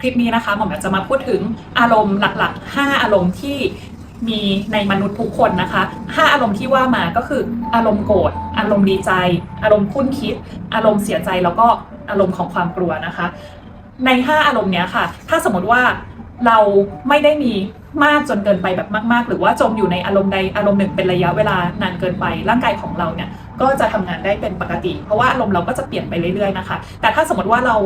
คลิปนี้นะคะหมอมอยากจะมาพูดถึงอารมณ์หลักๆ 5 อารมณ์ที่มีในมนุษย์ทุกคนนะคะ 5 อารมณ์ที่ว่ามาก็คืออารมณ์โกรธ อารมณ์ดีใจ อารมณ์คุ้นคิด อารมณ์เสียใจแล้วก็อารมณ์ของความกลัวนะคะ ใน 5 อารมณ์เนี้ยค่ะ ถ้าสมมติว่าเราไม่ได้มีมากจนเกินไปแบบมาก ๆ หรือว่าจมอยู่ในอารมณ์ใดอารมณ์หนึ่งเป็นระยะเวลานานเกินไป ร่างกายของเราเนี่ยก็จะทำงานได้เป็นปกติ เพราะว่าอารมณ์เราก็จะเปลี่ยนไปเรื่อยๆนะคะ แต่ถ้าสมมติว่าเรา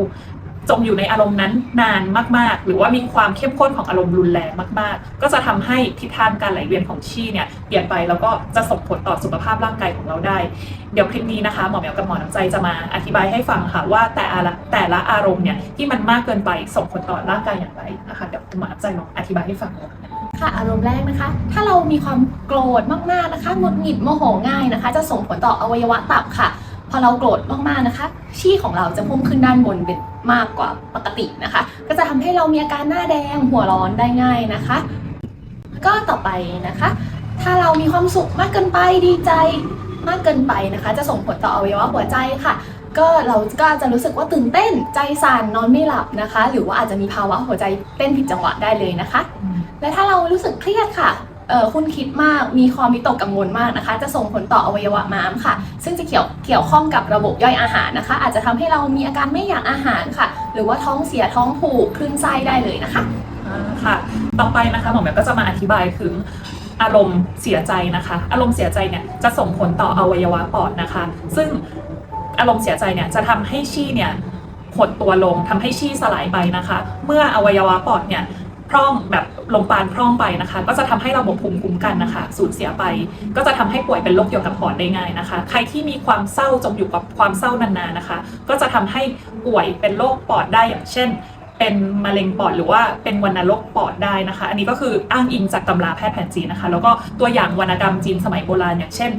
จมอยู่ในอารมณ์นั้นนานมาก ๆ หรือว่ามีความเข้มข้นของอารมณ์รุนแรงมาก ๆ ก็จะทำให้ทิศทางการไหลเวียนของชีเนี่ยเปลี่ยนไปแล้วก็จะส่งผลต่อสุขภาพร่างกายของเราได้ เดี๋ยวคลิปนี้นะคะหมอเหมียวกับหมอน้ำใจจะมาอธิบายให้ฟังค่ะว่าแต่ละแต่ละอารมณ์เนี่ยที่มันมากเกินไปส่งผลต่อร่างกายอย่างไรนะคะเดี๋ยวคุณหมอน้ำใจลองอธิบายให้ฟังเลยค่ะค่ะอารมณ์แรกนะคะ ถ้าเรามีความโกรธมากๆนะคะหงุดหงิดโมโหง่ายนะคะ จะส่งผลต่ออวัยวะตับค่ะ พอเราโกรธมากๆนะคะ ชี่ของเราจะพุ่งขึ้นด้านบนเป็น มากกว่าปกตินะคะ ก็จะทำให้เรามีอาการหน้าแดงหัวร้อนได้ง่ายนะคะ ก็ต่อไปนะคะ ถ้าเรามีความสุขมากเกินไปดีใจมากเกินไปนะคะ จะส่งผลต่ออวัยวะหัวใจค่ะ ก็เราก็จะรู้สึกว่าตื่นเต้นใจสั่นนอนไม่หลับนะคะ หรือว่าอาจจะมีภาวะหัวใจเต้นผิดจังหวะได้เลยนะคะ และถ้าเรารู้สึกเครียดค่ะเอ่อ คุณคิดมากมีความวิตกกังวลมากนะคะ จะส่งผลต่ออวัยวะม้ามค่ะ ซึ่งจะเกี่ยวเกี่ยวข้องกับระบบย่อยอาหารนะคะ อาจจะทำให้เรามีอาการไม่อยากอาหารค่ะ หรือว่าท้องเสียท้องผูกคลื่นไส้ได้เลยนะคะค่ะ ต่อไปนะคะหมอแหม่มก็จะมาอธิบายถึงอารมณ์เสียใจนะคะ อารมณ์เสียใจเนี่ยจะส่งผลต่ออวัยวะปอดนะคะ ซึ่งอารมณ์เสียใจเนี่ยจะทำให้ชี่เนี่ยหดตัวลงทำให้ชี่สลายไปนะคะ เมื่ออวัยวะปอดเนี่ยพร่องแบบ ลมปานพร่องไปนะคะ ก็จะทำให้ระบบภูมิคุ้มกันนะคะสูญเสียไป ก็จะทำให้ป่วยเป็นโรคเกี่ยวกับปอดได้ง่ายนะคะ ใครที่มีความเศร้าจมอยู่กับความเศร้านานๆนะคะ ก็จะทำให้ป่วยเป็นโรคปอดได้อย่างเช่นเป็นมะเร็งปอดหรือว่าเป็นวัณโรคปอดได้นะคะ อันนี้ก็คืออ้างอิงจากตำราแพทย์แผนจีนนะคะ แล้วก็ตัวอย่างวรรณกรรมจีนสมัยโบราณ อย่างเช่น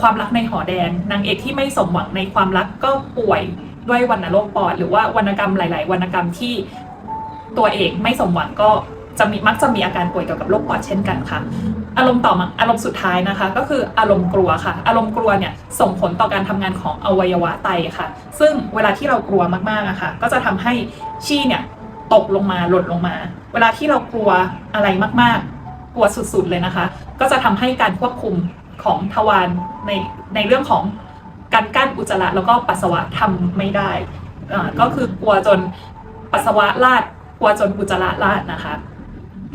ความรักในหอแดงนางเอกที่ไม่สมหวังในความรักก็ป่วยด้วยวัณโรคปอด หรือว่าวรรณกรรมหลาย ๆวรรณกรรมที่ตัวเอกไม่สมหวังก็ จะมีมักจะมีอาการป่วยเกี่ยวกับโรคปอดเช่นกันค่ะ อารมณ์ต่อมาอารมณ์สุดท้ายนะคะ ก็คืออารมณ์กลัวค่ะ อารมณ์กลัวเนี่ยส่งผลต่อการทำงานของอวัยวะไตค่ะ ซึ่งเวลาที่เรากลัวมากๆอะค่ะ ก็จะทำให้ชี่เนี่ยตกลงมาหล่นลงมา เวลาที่เรากลัวอะไรมากๆ กลัวสุดๆเลยนะคะ ก็จะทำให้การควบคุมของทวารในในเรื่องของการกั้นอุจจาระแล้วก็ปัสสาวะทำไม่ได้อ่าก็คือกลัวจนปัสสาวะลาด กลัวจนอุจจาระลาดนะคะ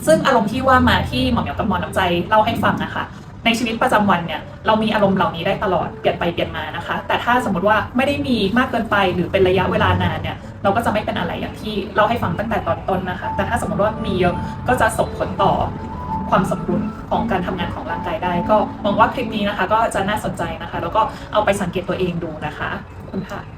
ซึ่งอารมณ์ที่ว่ามาที่หมอเหมียวกับหมอน้ำใจเล่าให้ฟังนะคะ ในชีวิตประจำวันเนี่ยเรามีอารมณ์เหล่านี้ได้ตลอดเปลี่ยนไปเปลี่ยนมานะคะ แต่ถ้าสมมติว่าไม่ได้มีมากเกินไปหรือเป็นระยะเวลานานเนี่ยเราก็จะไม่เป็นอะไรอย่างที่เล่าให้ฟังตั้งแต่ตอนต้นนะคะ แต่ถ้าสมมติว่ามีเยอะก็จะส่งผลต่อความสมดุลของการทำงานของร่างกายได้ ก็หวังว่าคลิปนี้นะคะ ก็จะน่าสนใจนะคะ แล้วก็เอาไปสังเกตตัวเองดูนะคะคุณค่ะ